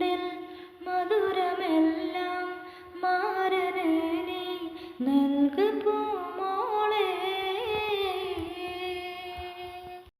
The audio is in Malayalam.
ചുണ്ടിൽ മധുരമെല്ലാം മാരനെ നീ നൽകു